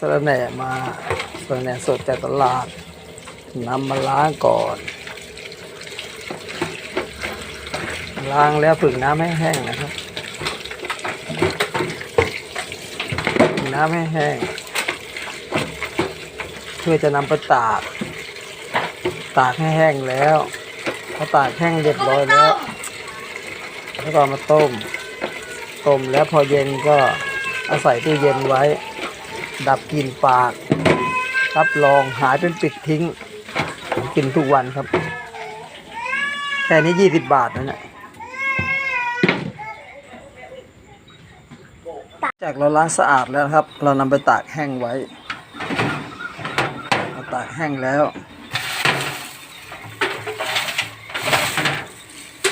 สระแหน่มาสระแหน่สดจากตลาดนำมาล้างก่อน ล้างแล้วผึ่งน้ำให้แห้งนะครับน้ำให้แห้ง เพื่อจะนำไปตาก ตากให้แห้งแล้วพอตากแห้งเรียบร้อยแล้วแล้วก็มาต้ม ต้มแล้วพอเย็นก็เอาใส่ตู้เย็นไว้ ดับกลิ่นปากรับรองหายเป็นปิดทิ้งผมกินทุกวันครับ แค่นี้ยี่สิบบาทนะเนี่ยจากเราล้างสะอาดแล้วครับ เรานำไปตากแห้งไว้เราตากแห้งแล้ว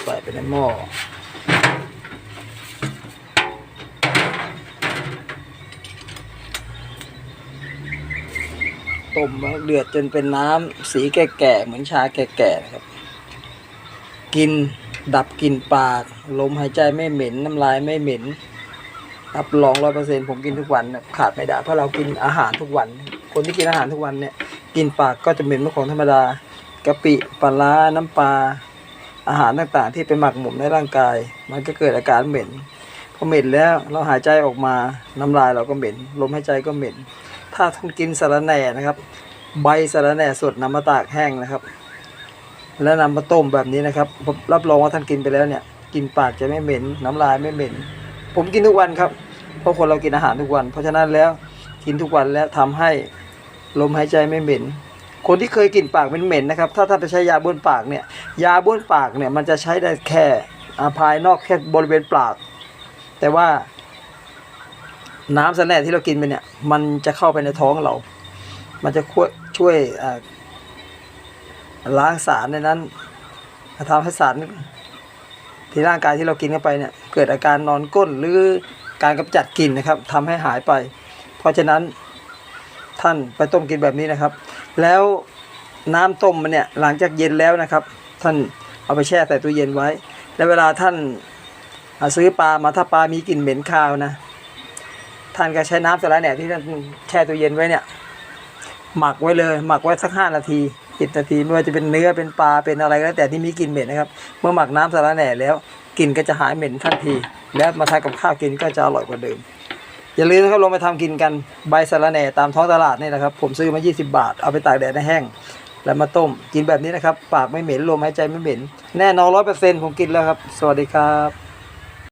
ใส่ไปในหม้อ ต้มเดือดจนเป็นน้ำสีแก่ๆเหมือนชาแก่ๆครับกินดับกลิ่นปาก ลมหายใจไม่เหม็น น้ำลายไม่เหม็นรับรองร้อยเปอร์เซ็นผมกินทุกวันขาดไม่ได้เพราะเรากินอาหารทุกวัน คนที่กินอาหารทุกวันเนี่ยกินปากก็จะเหม็นเป็นของธรรมดากะปิปลาร้าน้ำปลาอาหารต่างๆ ที่ไปหมักหมมในร่างกาย มันก็เกิดอาการเหม็นพอเหม็นแล้วเราหายใจออกมาน้ำลายเราก็เหม็น ลมหายใจก็เหม็น ถ้าท่านกินสาระแหน่นะครับ ใบสาระแหน่สดนำมาตากแห้งนะครับ แล้วนำมาต้มแบบนี้นะครับผมรับรองว่าท่านกินไปแล้วเนี่ยกินปากจะไม่เหม็นน้ำลายไม่เหม็น ผมกินทุกวันครับ เพราะคนเรากินอาหารทุกวัน เพราะฉะนั้นแล้วกินทุกวันแล้วทำให้ลมหายใจไม่เหม็น คนที่เคยกินปากเป็นเหม็นนะครับ ถ้าท่านไปใช้ยาบ้วนปากเนี่ยยาบ้วนปากเนี่ยมันจะใช้ได้แค่อภายนอกแค่บริเวณปาก แต่ว่า น้ำสแน่ที่เรากินไปเนี่ย มันจะเข้าไปในท้องเรา มันจะช่วยล้างสารในนั้นทำให้สารที่ร่างกายที่เรากินเข้าไปเนี่ย เกิดอาการนอนก้นหรือการกำจัดกลิ่นนะครับทำให้หายไป เพราะฉะนั้นท่านไปต้มกินแบบนี้นะครับ แล้วน้ำต้มมันเนี่ยหลังจากเย็นแล้วนะครับ ท่านเอาไปแช่ใส่ตู้เย็นไว้ แล้วเวลาท่านซื้อปลามาถ้าปลามีกลิ่นเหม็นคาวนะ ท่านก็ใช้น้ำสาระแหน่ที่ท่านแช่ตู้เย็นไว้เนี่ย หมักไว้เลย หมักไว้สักห้านาทีสิบนาทีไม่ว่าจะเป็นเนื้อเป็นปลาเป็นอะไรก็แล้วแต่ที่มีกลิ่นเหม็นนะครับ เมื่อหมักน้ำสาระแหน่แล้วกลิ่นก็จะหายเหม็นทันที แล้วมาทานกับข้าวกินก็จะอร่อยกว่าเดิมอย่าลืมนะครับลงไปทำกินกันใบสาระแหน่ตามท้องตลาดนี่นะครับ ผมซื้อมา 20 บาท เอาไปตากแดดให้แห้ง แล้วมาต้มกินแบบนี้นะครับ ปากไม่เหม็นลมหายใจไม่เหม็น แน่นอนร้อยเปอร์เซ็นต์ผมกินแล้วครับ สวัสดีครับ